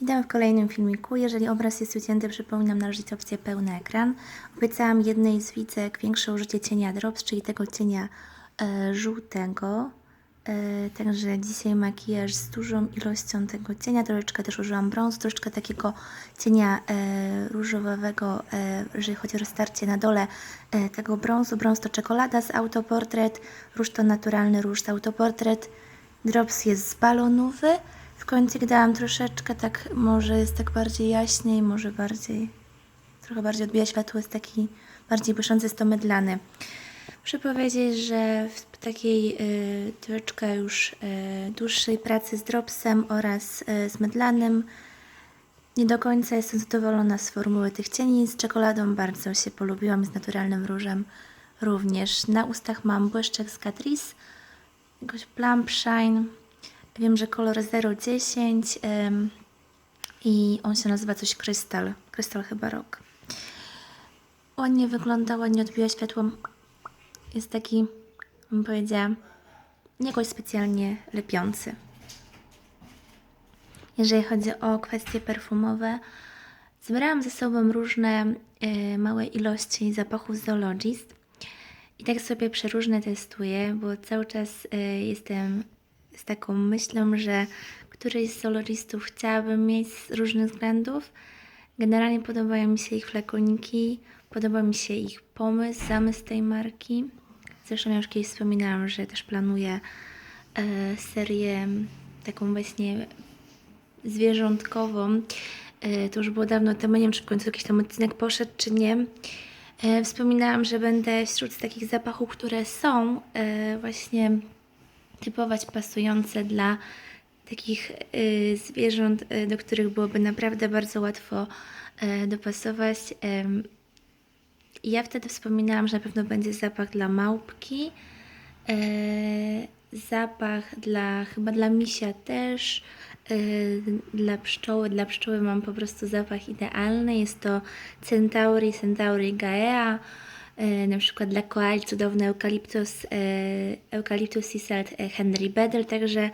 Witam w kolejnym filmiku. Jeżeli obraz jest ucięty, przypominam nałożyć opcję pełny ekran. Obiecałam jednej z widzek większe użycie cienia Drops, czyli tego cienia e, żółtego. E, także dzisiaj makijaż z dużą ilością tego cienia. Troszeczkę też użyłam brązu, troszeczkę takiego cienia e, różowego, e, jeżeli chodzi o roztarcie na dole e, tego brązu. Brąz to czekolada z autoportret, róż to naturalny róż z autoportret. Drops jest z balonowy. W końcu dałam troszeczkę, tak może jest tak bardziej jaśniej, może bardziej, trochę bardziej odbija światło, jest taki bardziej błyszący, jest to mydlany. Muszę powiedzieć, że w takiej y, troszeczkę już y, dłuższej pracy z dropsem oraz y, z mydlanym nie do końca jestem zadowolona z formuły tych cieni. Z czekoladą bardzo się polubiłam, z naturalnym różem również. Na ustach mam błyszczek z Catrice, jakoś Plump Shine. Wiem, że kolor 010 ym, i on się nazywa coś krystal. Krystal chyba rok. Ładnie wygląda, ładnie odbija światło. Jest taki, bym powiedziała, jakoś specjalnie lepiący. Jeżeli chodzi o kwestie perfumowe, zebrałam ze sobą różne y, małe ilości zapachów Zoologist i tak sobie przeróżne testuję, bo cały czas y, jestem z taką myślą, że któryś z Zoologistów chciałabym mieć z różnych względów. Generalnie podobają mi się ich flakoniki, podoba mi się ich pomysł, zamysł tej marki. Zresztą ja już kiedyś wspominałam, że też planuję e, serię taką właśnie zwierzątkową. E, to już było dawno temu, nie wiem czy w końcu jakiś tam odcinek poszedł, czy nie. E, wspominałam, że będę wśród takich zapachów, które są e, właśnie typować pasujące dla takich y, zwierząt, y, do których byłoby naprawdę bardzo łatwo y, dopasować. Ja wtedy wspominałam, że na pewno będzie zapach dla małpki, y, zapach dla, chyba dla misia też, y, dla pszczoły. Dla pszczoły mam po prostu zapach idealny. Jest to Centauri, Centauri gaea. E, na przykład dla koali cudowny eukaliptus, e, eukaliptus sea salt e, Henry Bedell, także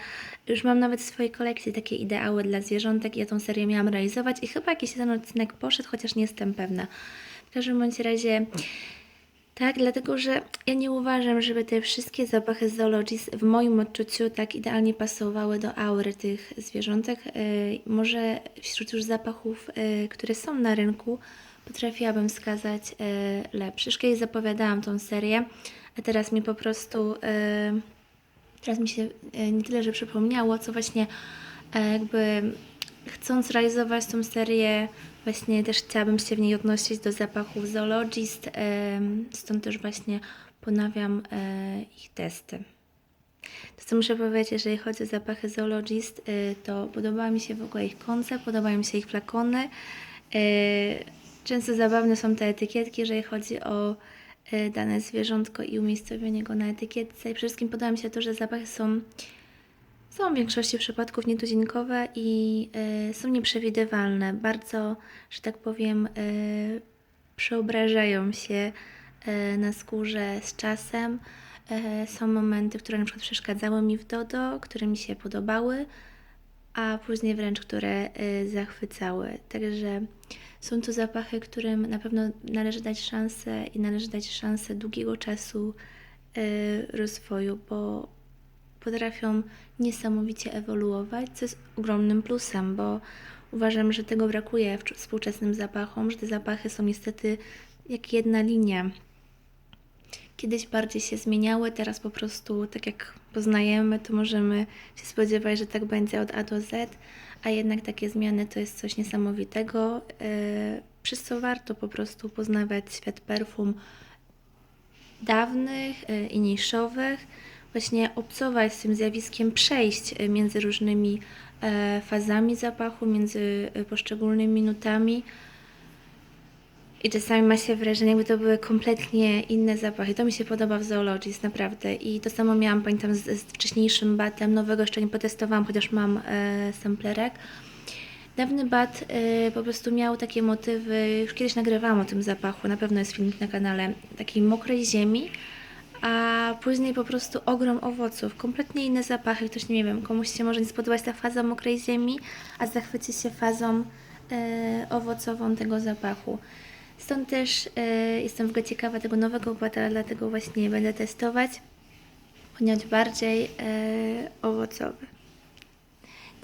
już mam nawet w swojej kolekcji takie ideały dla zwierzątek i ja tą serię miałam realizować i chyba jakiś ten odcinek poszedł, chociaż nie jestem pewna. W każdym bądź razie tak, dlatego że ja nie uważam, żeby te wszystkie zapachy z Zoologist w moim odczuciu tak idealnie pasowały do aury tych zwierzątek. Może wśród już zapachów, które są na rynku, potrafiłabym wskazać e, lepszy. Kiedyś zapowiadałam tą serię, a teraz mi po prostu, e, teraz mi się e, nie tyle, że przypomniało, co właśnie e, jakby chcąc realizować tą serię, właśnie też chciałabym się w niej odnosić do zapachów Zoologist, e, stąd też właśnie ponawiam e, ich testy. To co muszę powiedzieć, jeżeli chodzi o zapachy Zoologist, y, to podoba mi się w ogóle ich koncept, podobają mi się ich flakony. Y, Często zabawne są te etykietki, jeżeli chodzi o y, dane zwierzątko i umiejscowienie go na etykietce. I przede wszystkim podoba mi się to, że zapachy są, są w większości przypadków nietuzinkowe i y, są nieprzewidywalne. Bardzo, że tak powiem, y, przeobrażają się y, na skórze z czasem. Y, Są momenty, które na przykład przeszkadzały mi w Dodo, które mi się podobały, a później wręcz które y, zachwycały. Także są to zapachy, którym na pewno należy dać szansę i należy dać szansę długiego czasu y, rozwoju, bo potrafią niesamowicie ewoluować, co jest ogromnym plusem, bo uważam, że tego brakuje współczesnym zapachom, że te zapachy są niestety jak jedna linia. Kiedyś bardziej się zmieniały, teraz po prostu tak jak poznajemy, to możemy się spodziewać, że tak będzie od A do Z, a jednak takie zmiany to jest coś niesamowitego, yy, przez co warto po prostu poznawać świat perfum dawnych yy, i niszowych, właśnie obcować z tym zjawiskiem przejść yy, między różnymi fazami zapachu, między poszczególnymi nutami. I czasami ma się wrażenie, jakby to były kompletnie inne zapachy. To mi się podoba w Zoologist, naprawdę. I to samo miałam, pamiętam, z, z wcześniejszym batem. Nowego jeszcze nie potestowałam, chociaż mam e, samplerek. Dawny bat e, po prostu miał takie motywy, już kiedyś nagrywałam o tym zapachu, na pewno jest filmik na kanale, takiej mokrej ziemi, a później po prostu ogrom owoców, kompletnie inne zapachy. Ktoś nie wiem, komuś się może nie spodobać ta faza mokrej ziemi, a zachwyci się fazą e, owocową tego zapachu. Stąd też e, jestem w ogóle ciekawa tego nowego batala, dlatego właśnie będę testować, ponieważ bardziej e, owocowy.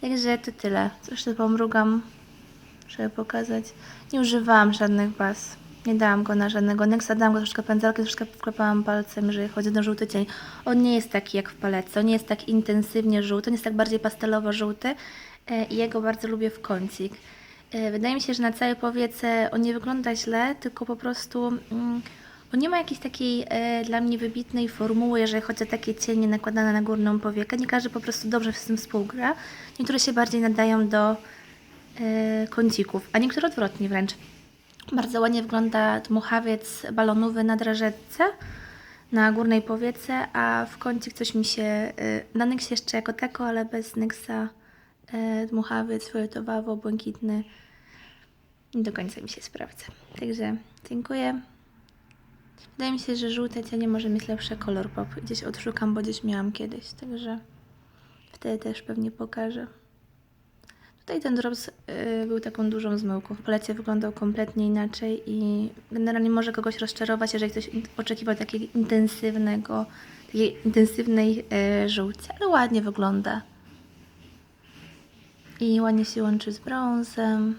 Także to tyle. Zresztą pomrugam, żeby pokazać. Nie używałam żadnych baz. Nie dałam go na żadnego Nexa, dałam go troszkę pędzelkę, troszkę wklepałam palcem, jeżeli chodzi o żółty cień. On nie jest taki jak w palece, on nie jest tak intensywnie żółty, on jest tak bardziej pastelowo-żółty e, i ja go bardzo lubię w kącik. E, Wydaje mi się, że na całej powiece on nie wygląda źle, tylko po prostu mm, on nie ma jakiejś takiej e, dla mnie wybitnej formuły, jeżeli chodzi o takie cienie nakładane na górną powiekę. Nie każdy po prostu dobrze z tym współgra. Niektóre się bardziej nadają do e, kącików, a niektóre odwrotnie wręcz. Bardzo ładnie wygląda dmuchawiec balonowy na drażetce na górnej powiece, a w kącik coś mi się... Na Nexie jeszcze jako tako, ale bez Nexa y, dmuchawiec fioletowawo-błękitny nie do końca mi się sprawdza. Także dziękuję. Wydaje mi się, że żółte cienie może mieć lepszy kolor pop. Gdzieś odszukam, bo gdzieś miałam kiedyś, także wtedy też pewnie pokażę. Tutaj ten drops y, był taką dużą zmyłką. W palecie wyglądał kompletnie inaczej i generalnie może kogoś rozczarować, jeżeli ktoś oczekiwał takiego intensywnego, takiej intensywnej y, żółci, ale ładnie wygląda. I ładnie się łączy z brązem.